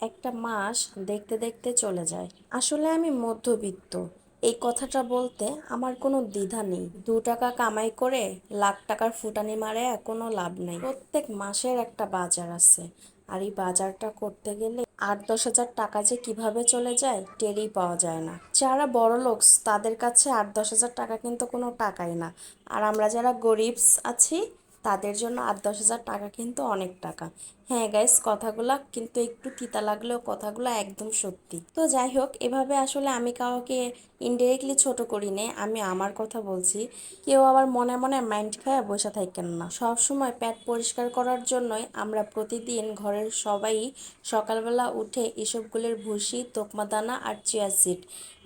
একটা মাস দেখতে দেখতে চলে যায়। আসলে আমি মধ্যবিত্ত। এই কথাটা বলতে আমার কোনো দ্বিধা নেই। দু টাকা কামাই করে লাখ টাকার ফুটানি মারে কোনো লাভ নেই। প্রত্যেক মাসের একটা বাজার আছে। আর এই বাজারটা করতে গেলে আট দশ হাজার টাকা যে কীভাবে চলে যায়, টেরই পাওয়া যায় না। যারা বড় লোক, তাদের কাছে আট দশ হাজার টাকা কিন্তু কোনো টাকাই না। আর আমরা যারা গরিবস আছি তাদের জন্য আট দশ হাজার টাকা কিন্তু অনেক টাকা। হ্যাঁ গাইস কথাগুলা কিন্তু একটু তিতা লাগলেও কথাগুলো একদম সত্যি। তো যাই হোক, এভাবে আসলে আমি কাউকে ইনডিরেক্টলি ছোট করি নে আমি আমার কথা বলছি। কেউ আবার মনে মনে মাইন্ড খায় বসে থাকেন না। সব সময় পেট পরিষ্কার করার জন্যই আমরা প্রতিদিন ঘরের সবাই সকালবেলা উঠে এসবগুলোর ভুসি তোকমা দানা আর চিয়া সিড,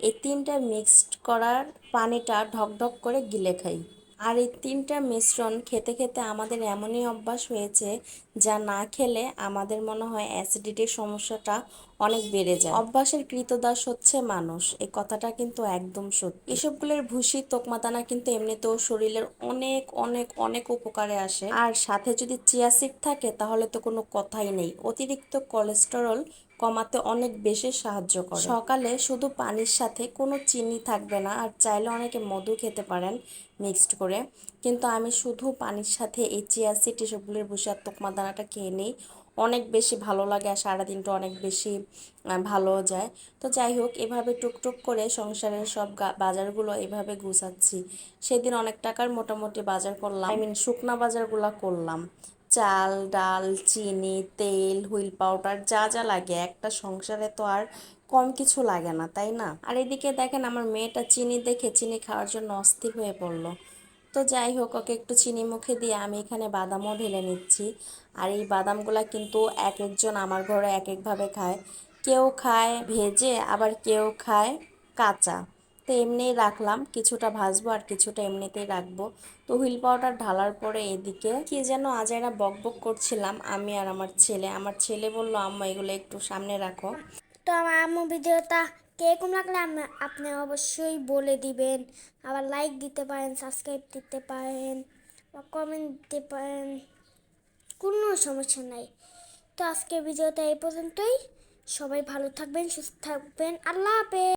এই তিনটা মিক্সড করার পানিটা ঢকঢক করে গিলে খাই। আর এই তিনটা মিশ্রণ খেতে খেতে আমাদের এমনই অভ্যাস হয়েছে যা না খেলে আমাদের মনে হয় অ্যাসিডিটির সমস্যাটা অনেক বেড়ে যায়। অভ্যাসের কৃতদাস হচ্ছে মানুষ এই কথাটা কিন্তু একদম সত্যি। এসবগুলোর ভুসি, তোকমাদানা কিন্তু এমনিতেও শরীরের অনেক অনেক অনেক উপকারে আসে। আর সাথে যদি চিয়াসিড থাকে তাহলে তো কোনো কথাই নেই। অতিরিক্ত কোলেস্টেরল কমাতে অনেক বেশি সাহায্য করে। সকালে শুধু পানির সাথে কোনো চিনি থাকবে না, আর চাইলে অনেকে মধু খেতে পারেন মিক্সড করে। কিন্তু আমি শুধু পানির সাথে এই চিয়া সিড এসবগুলোর আর তোকমা দানাটা খেয়ে নিই। অনেক বেশি ভালো লাগে আর সারাদিনটা অনেক বেশি ভালো যায়। তো যাই হোক, এভাবে টুকটুক করে সংসারের সব বাজারগুলো এভাবে গুছাচ্ছি। সেদিন অনেক টাকার মোটামুটি বাজার করলাম। আই মিন শুকনা বাজারগুলো করলাম। চাল, ডাল, চিনি, তেল, হুইল পাউডার, যা যা লাগে। একটা সংসারে তো আর কম কিছু লাগে না, তাই না? আর এদিকে দেখেন আমার মেয়েটা চিনি দেখে চিনি খাওয়ার জন্য অস্থির হয়ে পড়ল। তো যাই হোক, ওকে একটু চিনি মুখে দিয়ে আমি এখানে বাদামও ঢেলে নিচ্ছি। আর এই বাদামগুলা কিন্তু এক একজন আমার ঘরে এক একভাবে খায়। কেউ খায় ভেজে, আবার কেউ খায় কাঁচা। তো এমনিই রাখলাম, কিছুটা ভাজবো আর কিছুটা এমনিতেই রাখব। তো হুইল পাউডার ঢালার পরে এদিকে কি যেন আজাইরা বক বক করছিলাম, আমি আর আমার ছেলে। আমার ছেলে বলল, আম্মা, এগুলো একটু সামনে রাখো। তো আমার আম্মু ভিডিওটা কীরকম লাগলে আম- আপনি অবশ্যই বলে দিবেন। আবার লাইক দিতে পারেন সাবস্ক্রাইব দিতে পারেন, বা কমেন্ট দিতে পারেন। কোনো সমস্যা নাই। তো আজকের ভিডিওটা এই পর্যন্তই। সবাই ভালো থাকবেন, সুস্থ থাকবেন। আল্লাহ হাফেজ।